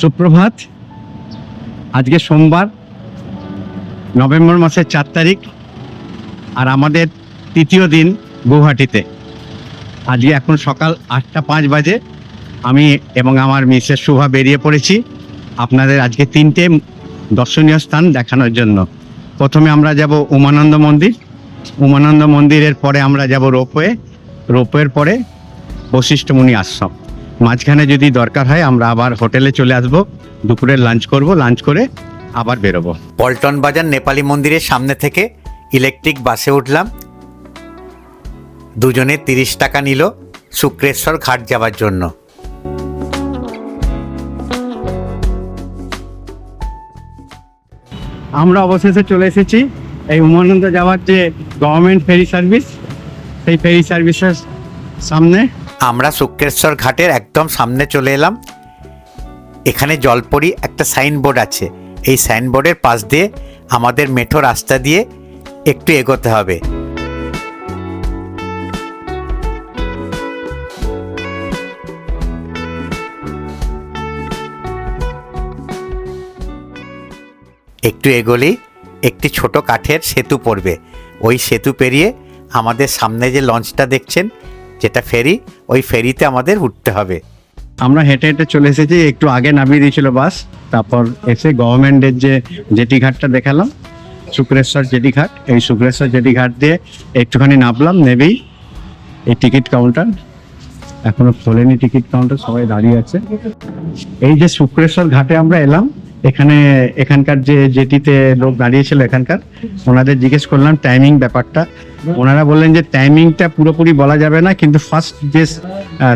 সুপ্রভাত। আজকে সোমবার, নভেম্বর মাসের চার তারিখ, আর আমাদের তৃতীয় দিন গুয়াহাটিতে। আজকে এখন সকাল আটটা পাঁচ বাজে, আমি এবং আমার মিসেস শুভা বেরিয়ে পড়েছি আপনাদের আজকে তিনটে দর্শনীয় স্থান দেখানোর জন্য। প্রথমে আমরা যাব উমানন্দ মন্দির। উমানন্দ মন্দিরের পরে আমরা যাব রোপওয়ে। রোপওয়ের পরে বশিষ্ঠমুনি আশ্রম। মাঝখানে যদি দরকার হয় আমরা আবার হোটেলে চলে আসব দুপুরে লাঞ্চ করব লাঞ্চ করে আবার বেরোবো। পল্টন বাজার নেপালি মন্দিরের সামনে থেকে ইলেকট্রিক বাসে উঠলাম। দুজনে তিরিশ টাকা নিল শুক্রেশ্বর ঘাট যাওয়ার জন্য। আমরা অবশেষে চলে এসেছি এই উমানন্দ যাওয়ার যে গভর্নমেন্ট ফেরি সার্ভিস সেই ফেরি সার্ভিসের সামনে। আমরা শুক্রেশ্বর ঘাটের একদম সামনে চলে এলাম। এখানে জলপরি একটা সাইনবোর্ড আছে। এই সাইনবোর্ডের পাশ দিয়ে আমাদের মেঠো রাস্তা দিয়ে একটু এগোতে হবে। একটু এগোলেই একটি ছোট কাঠের সেতু পড়বে। ওই সেতু পেরিয়ে আমাদের সামনে যে লঞ্চটা দেখছেন যেটা ফেরি, ওই ফেরিতে আমাদের উঠতে হবে। আমরা হেঁটে হেঁটে চলে এসেছি, একটু আগে নামিয়ে দিয়েছিল বাস, তারপর এসে গভর্নমেন্টের যে জেটি ঘাটটা দেখালাম, শুক্রেশ্বর জেটি ঘাট এই শুক্রেশ্বর জেটি ঘাট দিয়ে একটুখানি নামলাম, নেবেই এই টিকিট কাউন্টার। এখনও খোলেনি টিকিট কাউন্টার, সবাই দাঁড়িয়ে আছে। এই যে শুক্রেশ্বর ঘাটে আমরা এলাম এখানে এখানকার যে জেটিতে লোক দাঁড়িয়েছিল এখানকার, ওনাদের জিজ্ঞেস করলাম টাইমিং ব্যাপারটা। ওনারা বললেন যে টাইমিংটা পুরোপুরি বলা যাবে না, কিন্তু ফার্স্ট যে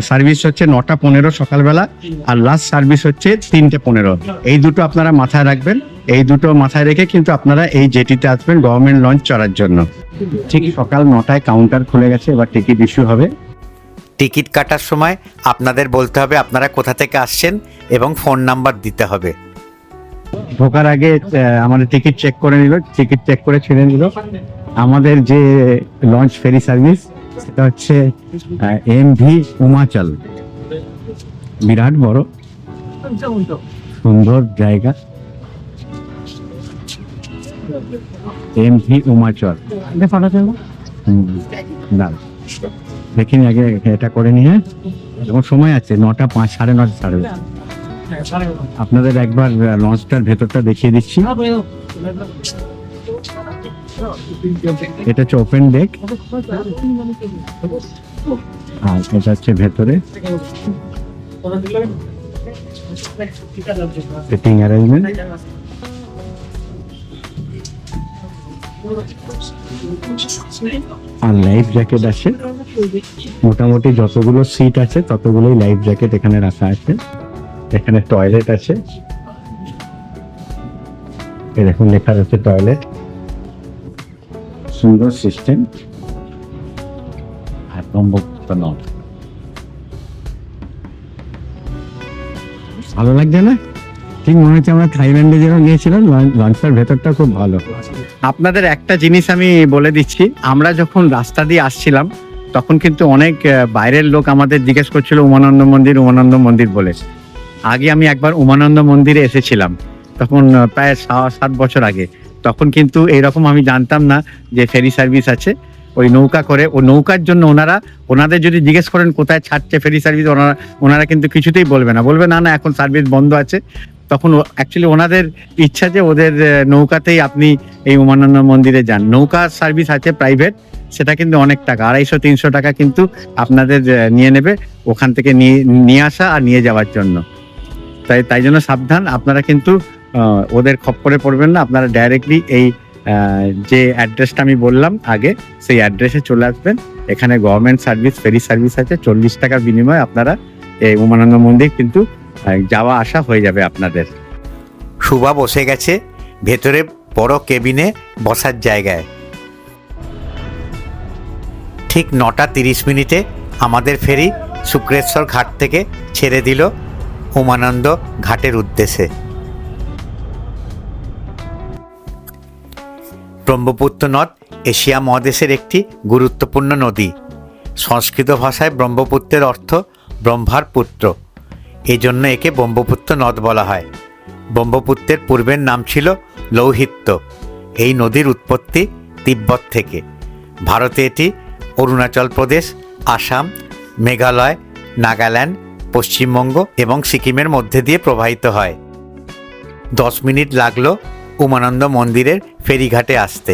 সার্ভিস হচ্ছে নটা পনেরো সকালবেলা আর লাস্ট সার্ভিস হচ্ছে তিনটে পনেরো। এই দুটো আপনারা মাথায় রাখবেন, এই দুটো মাথায় রেখে কিন্তু আপনারা এই জেটিতে আসবেন গভর্নমেন্ট লঞ্চ চড়ার জন্য। ঠিক সকাল নটায় কাউন্টার খুলে গেছে, এবার টিকিট ইস্যু হবে। টিকিট কাটার সময় আপনাদের বলতে হবে আপনারা কোথা থেকে আসছেন এবং ফোন নাম্বার দিতে হবে। ঢোকার আগে আমাদের টিকিট চেক করে নিল টিকিট চেক করে ছেড়ে নিল। আমাদের যে লঞ্চ ফেরি সার্ভিস সেটা হচ্ছে এম ভি উমাচল। বিরাট বড়, সুন্দর জায়গা। M V Umachal. দেখিনি আগে, এটা করে নিয়ে। এবং সময় আছে, নটা পাঁচ, সাড়ে নটা, সাড়ে আপনাদের একবার লঞ্চটার ভেতরটা দেখিয়ে দিচ্ছি। এটা হচ্ছে ওপেন ডেক আর এটা হচ্ছে ভেতরে। সিটিং অ্যারেঞ্জমেন্ট আর লাইফ জ্যাকেট আছে। মোটামুটি যতগুলো সিট আছে, ততগুলোই লাইফ জ্যাকেট এখানে রাখা আছে। এখানে টয়লেট আছে। এরকম দেখুন লেখা আছে টয়লেট সুন্দর সিস্টেম আর নয় ভালো লাগছে না? ঠিক মনে হচ্ছে আমরা থাইল্যান্ডে যেরকম গিয়েছিলাম লঞ্চটার ভেতরটা খুব ভালো। আপনাদের একটা জিনিস আমি বলে দিচ্ছি আমরা যখন রাস্তা দিয়ে আসছিলাম তখন কিন্তু অনেক বাইরের লোক আমাদের জিজ্ঞেস করছিল উমানন্দ মন্দির উমানন্দ মন্দির বলে। আগে আমি একবার উমানন্দ মন্দিরে এসেছিলাম, তখন প্রায় সাত বছর আগে। তখন কিন্তু এইরকম আমি জানতাম না যে ফেরি সার্ভিস আছে। ওই নৌকা করে, ও নৌকার জন্য ওনারা, ওনাদের যদি জিজ্ঞেস করেন কোথায় ছাড়ছে ফেরি সার্ভিস, ওনারা ওনারা কিন্তু কিছুতেই বলবে না। বলবে, না না, এখন সার্ভিস বন্ধ আছে। তখন অ্যাকচুয়ালি ওনাদের ইচ্ছা যে ওদের নৌকাতেই আপনি এই উমানন্দ মন্দিরে যান। নৌকা সার্ভিস আছে প্রাইভেট, সেটা কিন্তু অনেক টাকা, আড়াইশো, তিনশো টাকা কিন্তু আপনাদের নিয়ে নেবে ওখান থেকে নিয়ে নিয়ে আসা আর নিয়ে যাওয়ার জন্য। তাই তাই জন্য সাবধান। আপনারা কিন্তু ওদের খপ্পরে পড়বেন না। আপনারা ডাইরেক্টলি এই যে অ্যাড্রেসটা আমি বললাম আগে, সেই অ্যাড্রেসে চলে আসবেন। এখানে গভর্নমেন্ট সার্ভিস ফেরি সার্ভিস আছে। চল্লিশ টাকার বিনিময়ে আপনারা এই উমানন্দ মন্দির কিন্তু যাওয়া আসা হয়ে যাবে আপনাদের। শুভা বসে গেছে ভেতরে বড় কেবিনে বসার জায়গায়। ঠিক নটা তিরিশ মিনিটে আমাদের ফেরি শুক্রেশ্বর ঘাট থেকে ছেড়ে দিল। উমানন্দ ঘাটের উদ্দেশ্যে। ব্রহ্মপুত্র নদ এশিয়া মহাদেশের একটি গুরুত্বপূর্ণ নদী। সংস্কৃত ভাষায় ব্রহ্মপুত্রের অর্থ ব্রহ্মার পুত্র। এই জন্য একে ব্রহ্মপুত্র নদ বলা হয়। ব্রহ্মপুত্রের পূর্বের নাম ছিল লৌহিত্য। এই নদীর উৎপত্তি তিব্বত থেকে। ভারতে এটি অরুণাচল প্রদেশ, আসাম, মেঘালয়, নাগাল্যান্ড পশ্চিমবঙ্গ এবং সিকিমের মধ্যে দিয়ে প্রবাহিত হয়। দশ মিনিট লাগল উমানন্দ মন্দিরের ফেরিঘাটে আসতে।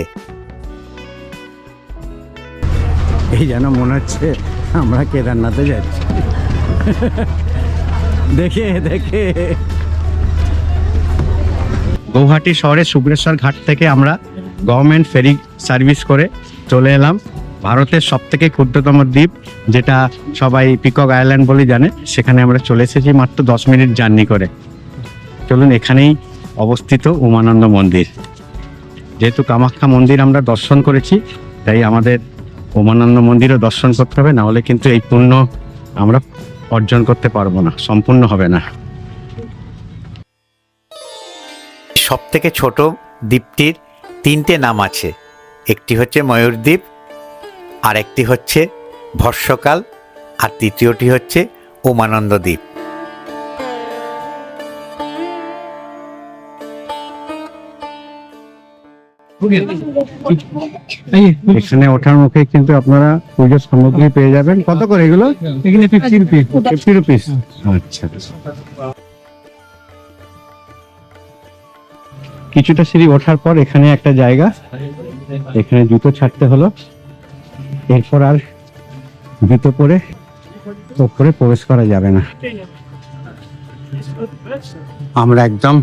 এই যেন মনে হচ্ছে আমরা কেদারনাথে যাচ্ছি। দেখে দেখে। গৌহাটি শহরে শুক্রেশ্বর ঘাট থেকে আমরা গভর্নমেন্ট ফেরি সার্ভিস করে চলে এলাম। ভারতের সব থেকে ক্ষুদ্রতম দ্বীপ, যেটা সবাই পিকক আইল্যান্ড বলে জানে, সেখানে আমরা চলে এসেছি মাত্র দশ মিনিট জার্নি করে। চলুন, এখানেই অবস্থিত উমানন্দ মন্দির। যেহেতু কামাখ্যা মন্দির আমরা দর্শন করেছি, তাই আমাদের উমানন্দ মন্দিরও দর্শন করতে হবে, না হলে কিন্তু এই পুণ্য আমরা অর্জন করতে পারব না, সম্পূর্ণ হবে না। সব থেকে ছোট দ্বীপটির তিনটে নাম আছে। একটি হচ্ছে ময়ূরদ্বীপ আর একটি হচ্ছে ভর্ষকাল আর তৃতীয়টি হচ্ছে উমানন্দ দ্বীপ। এখানে ওঠার মুখে কিন্তু আপনারা পুজোর সামগ্রী পেয়ে যাবেন। কত করে এগুলো? এখানে ফিফটি রুপি ফিফটি রুপিস আচ্ছা। কিছুটা সিঁড়ি ওঠার পর এখানে একটা জায়গা। এখানে জুতো ছাড়তে হলো। এরপর আর জুতো পরে ওপরে প্রবেশ করা যাবে না। আমরা একদম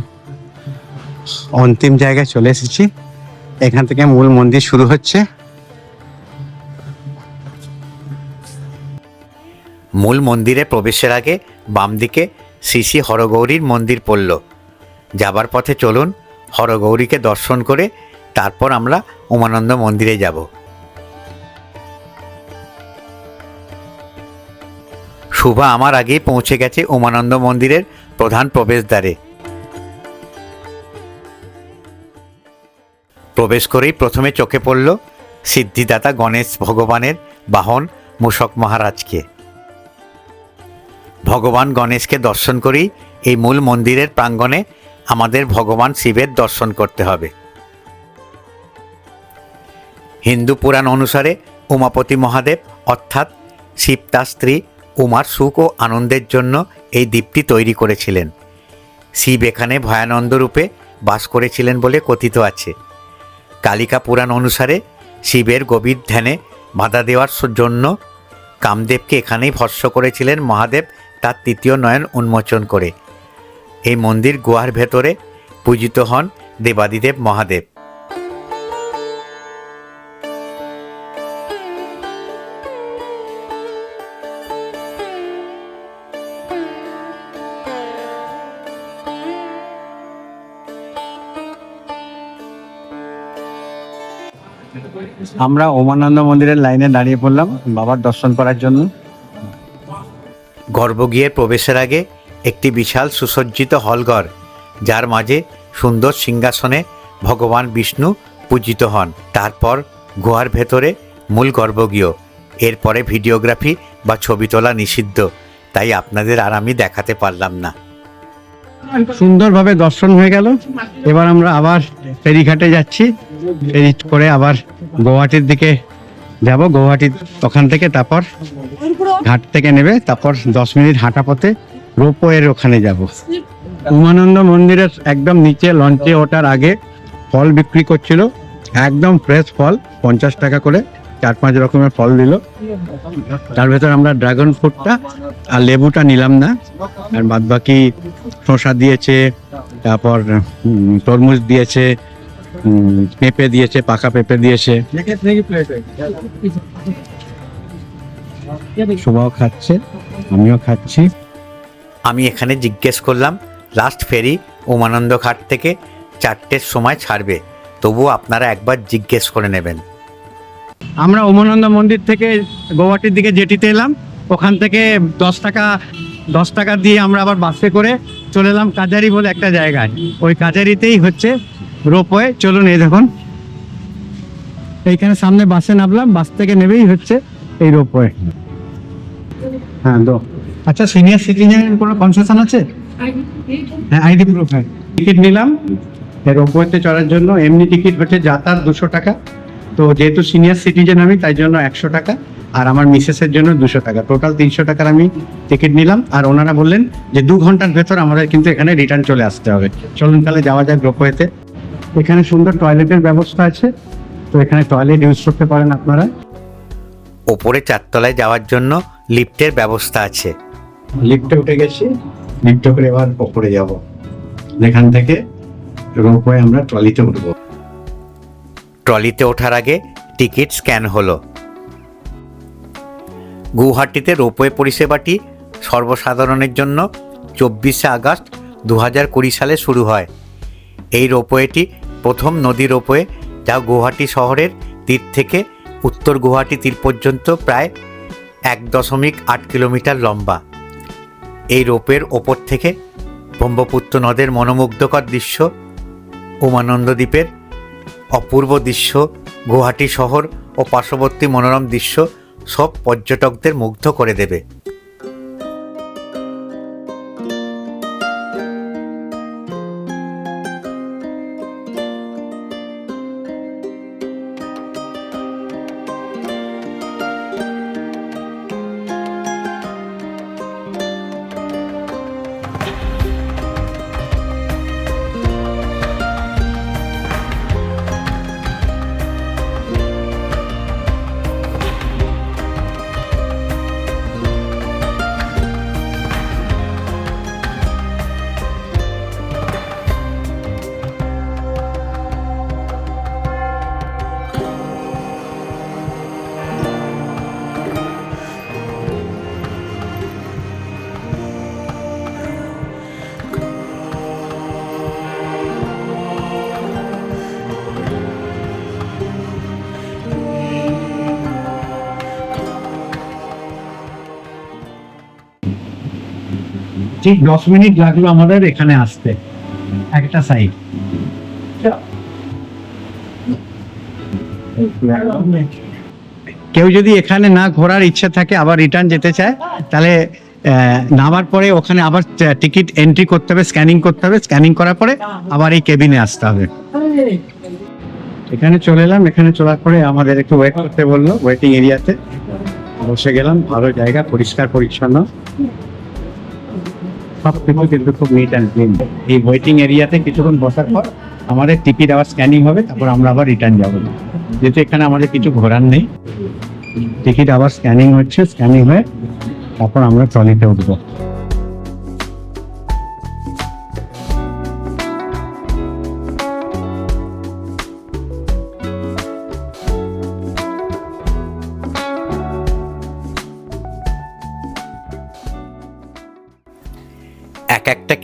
অন্তিম জায়গায় চলে এসেছি। এখান থেকে মূল মন্দির শুরু হচ্ছে। মূল মন্দিরে প্রবেশের আগে বাম দিকে শ্রী শ্রী হরগৌরীর মন্দির পড়ল। যাবার পথে চলুন, হরগৌরীকে দর্শন করে তারপর আমরা উমানন্দ মন্দিরে যাব। শুভা আমার আগেই পৌঁছে গেছে উমানন্দ মন্দিরের প্রধান প্রবেশদ্বারে। প্রবেশ করেই প্রথমে চোখে পড়ল সিদ্ধিদাতা গণেশ ভগবানের বাহন মূষক মহারাজকে। ভগবান গণেশকে দর্শন করেই এই মূল মন্দিরের প্রাঙ্গণে আমাদের ভগবান শিবের দর্শন করতে হবে। হিন্দু পুরাণ অনুসারে উমাপতি মহাদেব অর্থাৎ শিব তার স্ত্রী উমার সুখ ও আনন্দের জন্য এই দ্বীপটি তৈরি করেছিলেন। শিব এখানে ভয়ানন্দ রূপে বাস করেছিলেন বলে কথিত আছে। কালিকা পুরাণ অনুসারে শিবের গভীর ধ্যানে বাধা দেওয়ার জন্য কামদেবকে এখানেই ভস্য করেছিলেন মহাদেব তার তৃতীয় নয়ন উন্মোচন করে। এই মন্দির গুহার ভেতরে পূজিত হন দেবাদিদেব মহাদেব। আমরা ওমানন্দ মন্দিরের লাইনে দাঁড়িয়ে পড়লাম বাবার দর্শন করার জন্য। গর্ভগৃহের প্রবেশের আগে একটি বিশাল সুসজ্জিত হলঘর যার মাঝে সুন্দর সিংহাসনে ভগবান বিষ্ণু পূজিত হন। তারপর গুহার ভেতরে মূল গর্ভগৃহ। এরপরে ভিডিওগ্রাফি বা ছবি তোলা নিষিদ্ধ তাই আপনাদের আর আমি দেখাতে পারলাম না। সুন্দরভাবে দর্শন হয়ে গেল। এবার আমরা আবার ফেরিঘাটে যাচ্ছি। ফেরি করে আবার গৌহাটির দিকে যাব গৌহাটি ওখান থেকে তারপর ঘাট থেকে নেবে, তারপর দশ মিনিট হাঁটা পথে রোপওয়ের ওখানে যাব। উমানন্দ মন্দিরের একদম নিচে লঞ্চে ওঠার আগে ফল বিক্রি করছিল, একদম ফ্রেশ ফল, পঞ্চাশ টাকা করে, চার পাঁচ রকমের ফল দিল। তার ভেতর আমরা ড্রাগন ফ্রুটটা আর লেবুটা নিলাম না, আর বাদ বাকি শসা দিয়েছে, তারপর তরমুজ দিয়েছে পেঁপে দিয়েছে পাকা পেঁপে দিয়েছে। শোভাও খাচ্ছে আমিও খাচ্ছি। আমি এখানে জিজ্ঞেস করলাম লাস্ট ফেরি উমানন্দ ঘাট থেকে চারটের সময় ছাড়বে? তবুও আপনারা একবার জিজ্ঞেস করে নেবেন। আমরা উমানন্দ মন্দির থেকে গৌহাটির দিকে জেটিতে এলাম। ওখান থেকে দশ টাকা দশ টাকা দিয়ে আমরা আবার বাসে করে চলে এলাম কাজারি বলে একটা জায়গায়। ওই কাজারিতেই হচ্ছে রোপওয়ে, চলুন এই দেখুন। এইখানে সামনে বাসে নামলাম, বাস থেকে নেবেই হচ্ছে এই রোপওয়ে। হ্যাঁ দো। আচ্ছা সিনিয়র সিটিজেনের কোনো কনসেশন আছে? হ্যাঁ আইডি প্রুফ হ্যাঁ টিকিট নিলাম রোপওয়েতে চড়ার জন্য। এমনি টিকিট হচ্ছে যাতায়াত দুশো টাকা। তো যেহেতু সিনিয়র সিটিজেন আমি, তাই জন্য একশো টাকা। আর আমার মিসেসের জন্য দুশো টাকা। টোটাল তিনশো টাকার আমি টিকিট নিলাম। আর ওনারা বললেন যে দু ঘণ্টার ভেতর আমাদের কিন্তু এখানে রিটার্ন চলে আসতে হবে। চলুন তাহলে যাওয়া যাক রোপওয়েতে। এখানে সুন্দর টয়লেটের ব্যবস্থা আছে। তো এখানে টয়লেট ইউজ করতে পারেন আপনারা। ওপরে চারতলায় যাওয়ার জন্য লিফটের ব্যবস্থা আছে। লিফটে উঠে গেছি লিফটে করে এবার ওপরে যাব। যেখান থেকে রোপওয়ে আমরা ট্রলিতে উঠবো। ট্রলিতে ওঠার আগে টিকিট স্ক্যান হলো। গুয়াহাটিতে রোপওয়ে পরিষেবাটি সর্বসাধারণের জন্য চব্বিশে আগস্ট দু হাজার কুড়ি সালে শুরু হয়। এই রোপওয়েটি প্রথম নদী রোপওয়ে যা গুয়াহাটি শহরের তীর থেকে উত্তর গুয়াহাটি তীর পর্যন্ত প্রায় এক দশমিক আট কিলোমিটার লম্বা। এই রোপের ওপর থেকে ব্রহ্মপুত্র নদের মনোমুগ্ধকর দৃশ্য, উমানন্দ দ্বীপের অপূর্ব দৃশ্য, গুয়াহাটি শহর ও পার্শ্ববর্তী মনোরম দৃশ্য সব পর্যটকদের মুগ্ধ করে দেবে। ঠিক দশ মিনিট লাগল আমাদের এখানে আসতে। একটা সাইড কেউ যদি এখানে না ঘোরার ইচ্ছে থাকে, আবার রিটার্ন যেতে চায়, তাহলে নামার পরে ওখানে আবার টিকিট এন্ট্রি করতে হবে স্ক্যানিং করতে হবে স্ক্যানিং করার পরে আবার এই কেবিনে আসতে হবে। এখানে চলে এলাম, এখানে চলার পরে আমাদের একটু ওয়েট করতে বলল ওয়েটিং এরিয়াতে বসে গেলাম, ভালো জায়গা, পরিষ্কার, পরিচ্ছন্ন। সব কিছু কিন্তু খুব নিট অ্যান্ড ক্লিন এই ওয়েটিং এরিয়াতে কিছুক্ষণ বসার পর আমাদের টিকিট আবার স্ক্যানিং হবে, তারপর আমরা আবার রিটার্ন যাব। যেহেতু এখানে আমাদের কিছু ঘোরার নেই টিকিট আবার স্ক্যানিং হচ্ছে স্ক্যানিং হয়ে তারপর আমরা ট্রলিতে উঠবো।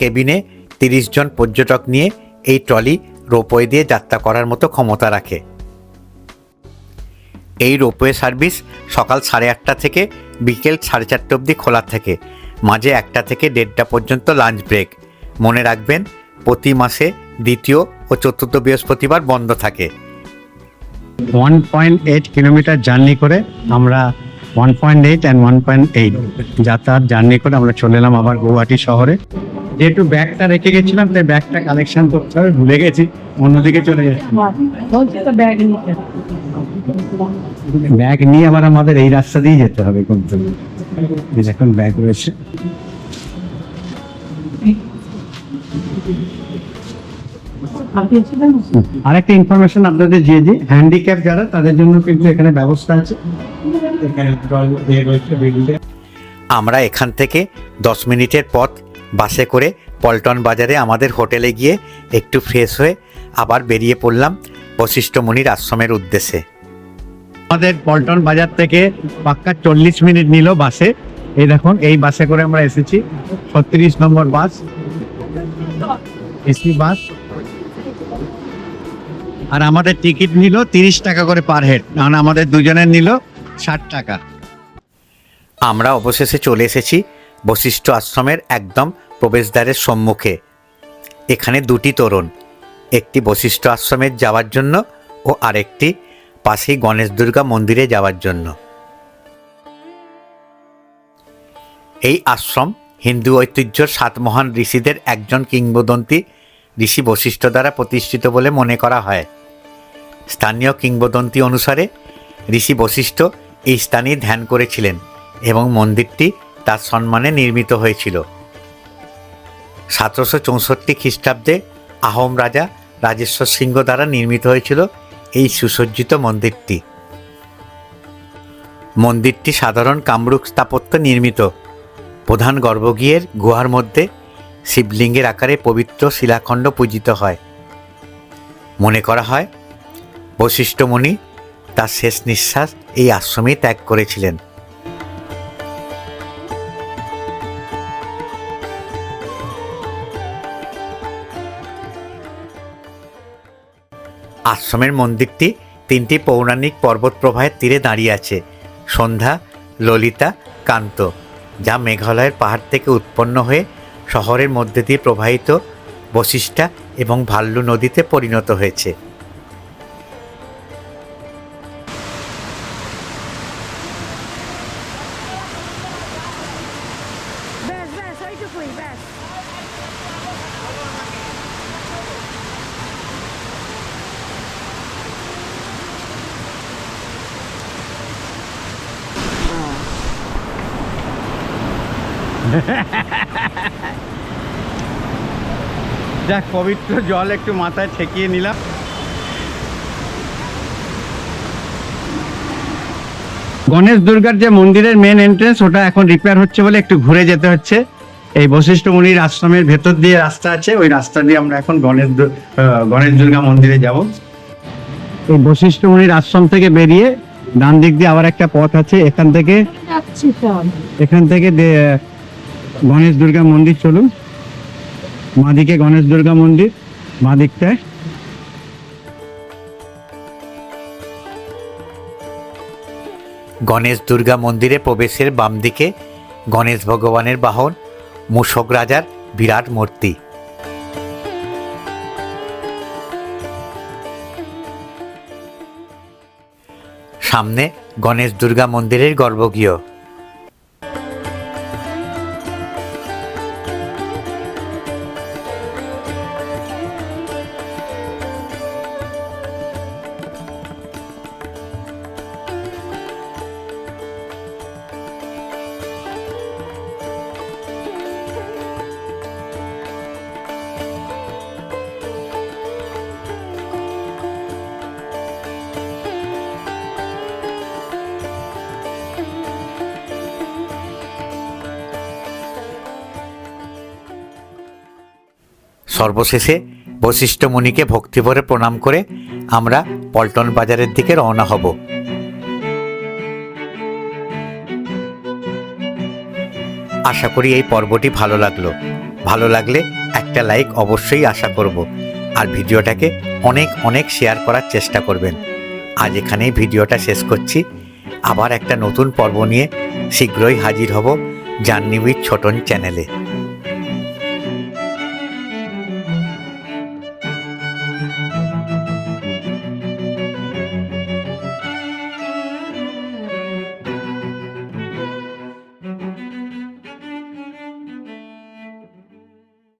কেবিনে তিরিশ জন পর্যটক নিয়ে এই ট্রলি রোপওয়ে দিয়ে যাত্রা করার মতো ক্ষমতা রাখে। এই রোপওয়ে সার্ভিস সকাল সাড়ে আটটা থেকে বিকেল সাড়ে চারটে অবধি খোলা থাকে। মাঝে একটা থেকে দেড়টা পর্যন্ত লাঞ্চ ব্রেক। মনে রাখবেন, প্রতি মাসে দ্বিতীয় ও চতুর্থ বৃহস্পতিবার বন্ধ থাকে। One point eight kilometre journey করে আমরা one point eight and one point eight যাতায়াত জার্নি করে আমরা চলে এলাম আবার গুয়াহাটি শহরে। যেহেতু ব্যাগটা রেখে গেছিলাম, তাই ব্যাগটা কালেকশন করতে হবে, ভুলে গেছি, অন্যদিকে চলে যাচ্ছি। ব্যাগ নিয়ে আবার আমাদের এই রাস্তা দিয়ে যেতে হবে কিন্তু এই দেখুন ব্যাগ রয়েছে। ইনফরমেশন আপনাদের দিয়ে দিই হ্যান্ডিক্যাপ যারা, তাদের জন্য কিন্তু এখানে ব্যবস্থা আছে। এখানে আমরা এখান থেকে দশ মিনিটের পথ বাসে করে পল্টন বাজারে আমাদের হোটেলে গিয়ে একটু ফ্রেশ হয়ে আবার বেরিয়ে পড়লাম বশিষ্ঠমণির আশ্রমের উদ্দেশ্যে। আমাদের পল্টন বাজার থেকে পাক্কা চল্লিশ মিনিট নিল বাসে। এই দেখুন এই বাসে করে আমরা এসেছি। ছত্রিশ নম্বর বাস এসি বাস। আর আমাদের টিকিট নিল তিরিশ টাকা করে পার হেড কারণ আমাদের দুজনের নিল ষাট টাকা। আমরা অবশেষে চলে এসেছি বশিষ্ঠ আশ্রমের একদম প্রবেশদ্বারের সম্মুখে। এখানে দুটি তোরণ, একটি বশিষ্ঠ আশ্রমের যাওয়ার জন্য ও আরেকটি পাশেই গণেশ দুর্গা মন্দিরে যাওয়ার জন্য। এই আশ্রম হিন্দু ঐতিহ্যর সাত মহান ঋষিদের একজন কিংবদন্তি ঋষি বশিষ্ঠ দ্বারা প্রতিষ্ঠিত বলে মনে করা হয়। স্থানীয় কিংবদন্তি অনুসারে ঋষি বশিষ্ঠ এই স্থানেই ধ্যান করেছিলেন এবং মন্দিরটি তার সম্মানে নির্মিত হয়েছিল। সতেরোশো চৌষট্টি খ্রিস্টাব্দে আহোম রাজা রাজেশ্বর সিংহ দ্বারা নির্মিত হয়েছিল এই সুসজ্জিত মন্দিরটি। মন্দিরটি সাধারণ কামরূপ স্থাপত্য নির্মিত। প্রধান গর্ভগৃহের গুহার মধ্যে শিবলিঙ্গের আকারে পবিত্র শিলাখণ্ড পূজিত হয়। মনে করা হয়, বশিষ্ঠমণি তার শেষ নিঃশ্বাস এই আশ্রমেই ত্যাগ করেছিলেন। আশ্রমের মন্দিরটি তিনটি পৌরাণিক পর্বত প্রবাহের তীরে দাঁড়িয়ে আছে, সন্ধ্যা, ললিতা, কান্ত, যা মেঘালয়ের পাহাড় থেকে উৎপন্ন হয়ে শহরের মধ্যে দিয়ে প্রবাহিত বশিষ্ঠা এবং ভাল্লু নদীতে পরিণত হয়েছে। যাক পবিত্র জল একটু মাথায় ঠেকিয়ে নিলাম। গণেশ দুর্গার যে মন্দিরের মেন এন্ট্রেন্স ওটা এখন রিপেয়ার হচ্ছে বলে একটু ঘুরে যেতে হচ্ছে। এই বশিষ্ঠ মুনির আশ্রমের ভেতর দিয়ে রাস্তা আছে ওই রাস্তা দিয়ে আমরা এখন গণেশ গণেশ দুর্গা মন্দিরে যাব। এই বশিষ্ঠ মুনির আশ্রম থেকে বেরিয়ে ডান দিক দিয়ে আবার একটা পথ আছে এখান থেকে এখান থেকে গণেশ দুর্গা মন্দির চলুন। মাদিকে গণেশ দুর্গা মন্দির মাদিকটায় গণেশ দুর্গা মন্দিরে প্রবেশের বাম দিকে গণেশ ভগবানের বাহন, মূষক রাজার বিরাট মূর্তি। সামনে গণেশ দুর্গা মন্দিরের গর্ভগৃহ। সর্বশেষে বশিষ্ঠ মুনিকে ভক্তিভরে প্রণাম করে আমরা পল্টন বাজারের দিকে রওনা হব। আশা করি এই পর্বটি ভালো লাগল। ভালো লাগলে একটা লাইক অবশ্যই আশা করব। আর ভিডিওটাকে অনেক অনেক শেয়ার করার চেষ্টা করবেন। আজ এখানেই ভিডিওটা শেষ করছি। আবার একটা নতুন পর্ব নিয়ে শীঘ্রই হাজির হব উইথ ছোটন চ্যানেলে।